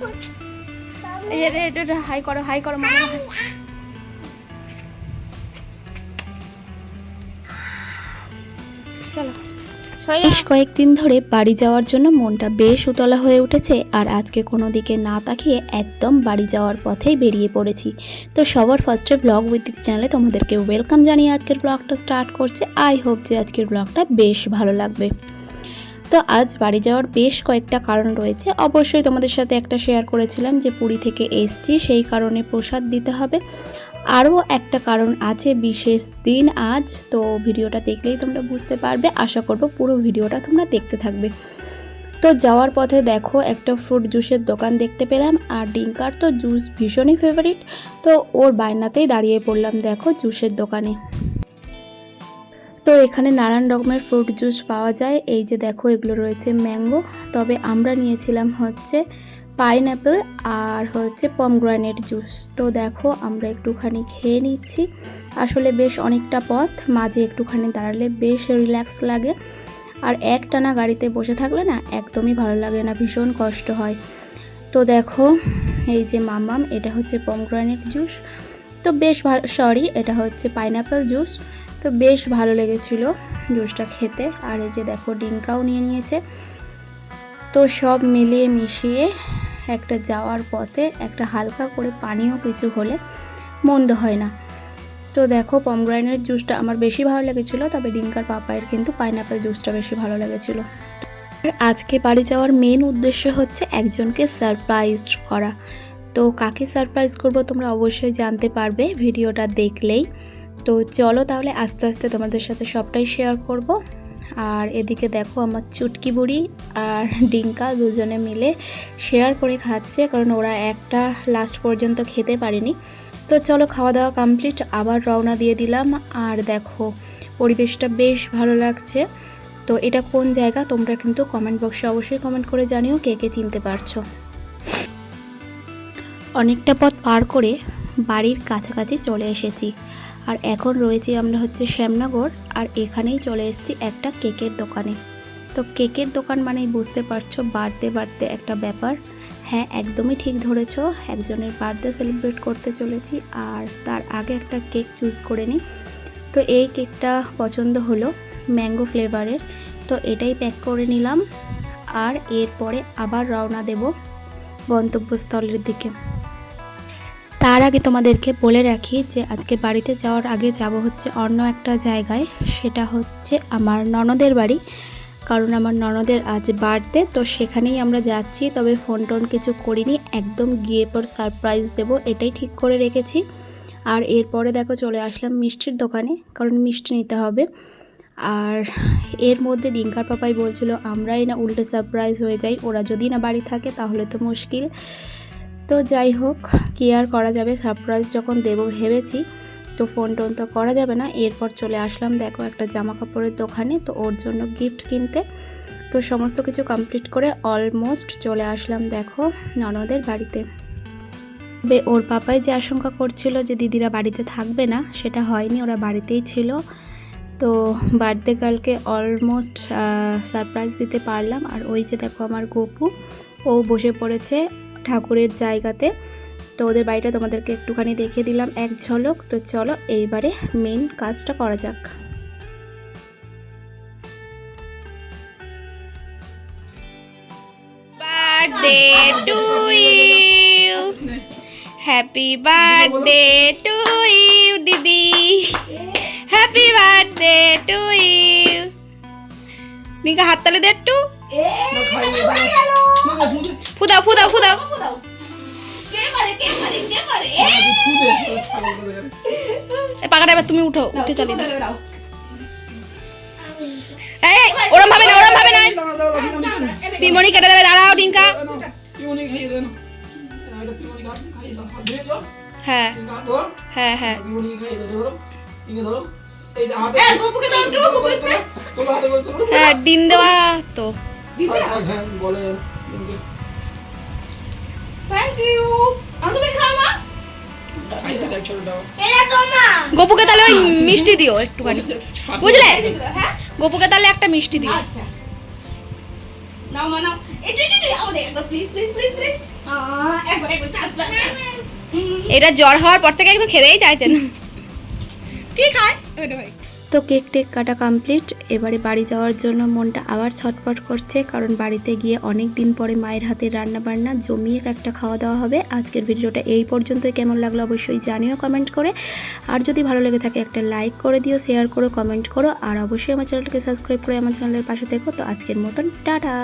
এটা- হাই করো হাই করো চলো। বেশ কয়েকদিন ধরে বাড়ি যাওয়ার জন্য মনটা বেশ উতলা হয়ে উঠেছে আর আজকে কোনো দিকে না তাকিয়ে একদম বাড়ি যাওয়ার পথেই বেরিয়ে পড়েছি। তো সবার ফার্স্টে ব্লগ উইথ চ্যানেলে তোমাদেরকে ওয়েলকাম জানিয়ে আজকের ব্লগটা স্টার্ট করছে। আই হোপ যে আজকের ব্লগটা বেশ ভালো লাগবে। তো আজ বাড়ি যাওয়ার বেশ কয়েকটা কারণ রয়েছে। অবশ্যই তোমাদের সাথে একটা শেয়ার করেছিলাম যে পুরী থেকে এসছি, সেই কারণে প্রসাদ দিতে হবে। আরও একটা কারণ আছে বিশেষ দিন আজ, তো ভিডিওটা দেখলেই তোমরা বুঝতে পারবে। আশা করব পুরো ভিডিওটা তোমরা দেখতে থাকবে। তো যাওয়ার পথে দেখো, একটা ফ্রুট জুসের দোকান দেখতে পেলাম, আর ডিঙ্কার তো জুস ভীষণই ফেভারিট তো ওর বায়নাতেই দাঁড়িয়ে পড়লাম দেখো জুসের দোকানে। তো এখানে নানান রকমের ফ্রুট জুস পাওয়া যায়। এই যে দেখো, এগুলো রয়েছে ম্যাঙ্গো তবে আমরা নিয়েছিলাম হচ্ছে পাইনঅ্যাপেল আর হচ্ছে পমগ্রানেট জুস তো দেখো, আমরা একটুখানি খেয়ে নিচ্ছি। আসলে বেশ অনেকটা পথ, মাঝে একটুখানি দাঁড়ালে বেশ রিল্যাক্স লাগে। আর একটানা গাড়িতে বসে থাকলে না, একদমই ভালো লাগে না, ভীষণ কষ্ট হয়। তো দেখো, এই যে মামাম এটা হচ্ছে পমগ্রানেট জুস তো বেশ সরি এটা হচ্ছে পাইনঅ্যাপেল জুস তো বেশ ভালো লেগেছিল জুসটা খেতে। আর এই যে দেখো ডিঙ্কাও নিয়ে নিয়েছে। তো সব মিলিয়ে মিশিয়ে একটা যাওয়ার পথে একটা হালকা করে পানীয় কিছু হলে মন্দ হয় না। তো দেখো, পমগ্রাইনের জুসটা আমার বেশি ভালো লেগেছিলো, তবে ডিঙ্কার পাপায়ের কিন্তু পাইনাপেল জুসটা বেশি ভালো লেগেছিলো। আজকে বাড়ি যাওয়ার মেন উদ্দেশ্য হচ্ছে একজনকে সারপ্রাইজ করা। তো কাকে সারপ্রাইজ করব তোমরা অবশ্যই জানতে পারবে, ভিডিওটা দেখলেই। তো চলো তাহলে আস্তে আস্তে তোমাদের সাথে সবটাই শেয়ার করব। আর এদিকে দেখো আমার চুটকি বুড়ি আর ডিঙ্কা দুজনে মিলে শেয়ার করে খাচ্ছে, কারণ ওরা একটা লাস্ট পর্যন্ত খেতে পারেনি। তো চলো খাওয়া দাওয়া কমপ্লিট আবার রওনা দিয়ে দিলাম। আর দেখো, পরিবেশটা বেশ ভালো লাগছে। তো এটা কোন জায়গা? তোমরা কিন্তু কমেন্ট বক্সে অবশ্যই কমেন্ট করে জানিও কে কে চিনতে পারছ। অনেকটা পথ পার করে বাড়ির কাছাকাছি চলে এসেছি। আর এখন রয়েছি আমরা হচ্ছে শ্যামনগর, আর এখানেই চলে এসেছি একটা কেকের দোকানে। তো কেকের দোকান মানেই বুঝতে পারছ, বাড়তে বাড়তে একটা ব্যাপার। হ্যাঁ একদমই ঠিক ধরেছ, একজনের বার্থডে সেলিব্রেট করতে চলেছি, আর তার আগে একটা কেক চুজ করে নিই। তো এই কেকটা পছন্দ হলো ম্যাঙ্গো ফ্লেভারের, তো এটাই প্যাক করে নিলাম। আর এরপরে আবার রওনা দেব গন্তব্যস্থলের দিকে। তার আগে তোমাদেরকে বলে রাখি যে আজকে বাড়িতে যাওয়ার আগে যাব হচ্ছে অন্য একটা জায়গায়। সেটা হচ্ছে আমার ননদের বাড়ি। কারণ আমার ননদের আজ বার্থডে, তো সেখানেই আমরা যাচ্ছি। তবে ফোন টোন কিছু করিনি। একদম গিয়ে পর সারপ্রাইজ দেব, এটাই ঠিক করে রেখেছি। আর এরপরে দেখো চলে আসলাম মিষ্টির দোকানে, কারণ মিষ্টি নিতে হবে। আর এর মধ্যে ডিঙ্কার পাপাই বলছিল, আমরাই না উল্টে সারপ্রাইজ হয়ে যাই, ওরা যদি না বাড়ি থাকে তাহলে তো মুশকিল। তো যাই হোক, কি আর করা যাবে? সারপ্রাইজ যখন দেবো ভেবেছি, তো ফোন টোন তো করা যাবে না। এরপর চলে আসলাম, দেখো একটা জামা কাপড়ের দোকানে, তো ওর জন্য গিফট কিনতে। তো সমস্ত কিছু কমপ্লিট করে অলমোস্ট চলে আসলাম, দেখো, ননদের বাড়িতে। তবে ওর পাপাই যে আশঙ্কা করছিল যে দিদিরা বাড়িতে থাকবে না, সেটা হয়নি, ওরা বাড়িতেই ছিল। তো বার্থডে গার্লকে অলমোস্ট সারপ্রাইজ দিতে পারলাম। আর ওই যে দেখো আমার গপু, ও বসে পড়েছে ঠাকুরের জায়গাতে। তো ওদের বাড়িটা তোমাদেরকে একটুখানি দেখিয়ে দিলাম এক ঝলক। তো চলো এইবারে মেন কাজটা করা যাক। Birthday to you. Happy birthday to you দিদি happy birthday to you. নিকা হাততালি দে একটু। ফুদাও ফুদাও ফুদাও এ পাকাটা এবার তুমি উঠো উঠে চালিয়ে দাও এই এই, ওরম ভাবে না ওরম ভাবে নয় পিমনি কেটে দেবে দাঁড়াও ডিঙ্কা না হ্যাঁ হ্যাঁ হ্যাঁ হ্যাঁ ডিম দেওয়া তো হ্যাঁ হ্যাঁ বলে থ্যাংক ইউ তুমি খাও মা। গপুকে তাহলে ওই মিষ্টি দিও একটুখানি। বুঝলে? হ্যাঁ? গপুকে তাহলে একটা মিষ্টি দিও। আচ্ছা। নাও মা নাও। এটা জ্বর হওয়ার পর থেকে একদম খেতেই চাইছে না কি খায়? ভাই। তো কেক টেক কাটা কমপ্লিট। এবারে বাড়ি যাওয়ার জন্য মনটা আবার ছটফট করছে, কারণ বাড়িতে গিয়ে অনেক দিন পরে মায়ের হাতে রান্না বান্না জমিয়ে একটা খাওয়া দাওয়া হবে। আজকের ভিডিওটা এই পর্যন্তই। কেমন লাগল অবশ্যই জানিও কমেন্ট করে। আর যদি ভালো লেগে থাকে একটা লাইক করে দিও, শেয়ার করো, কমেন্ট করো। আর অবশ্যই আমার চ্যানেলটাকে সাবস্ক্রাইব করে আমার চ্যানেলের পাশে থেকো। তো আজকের মতন, টাটা!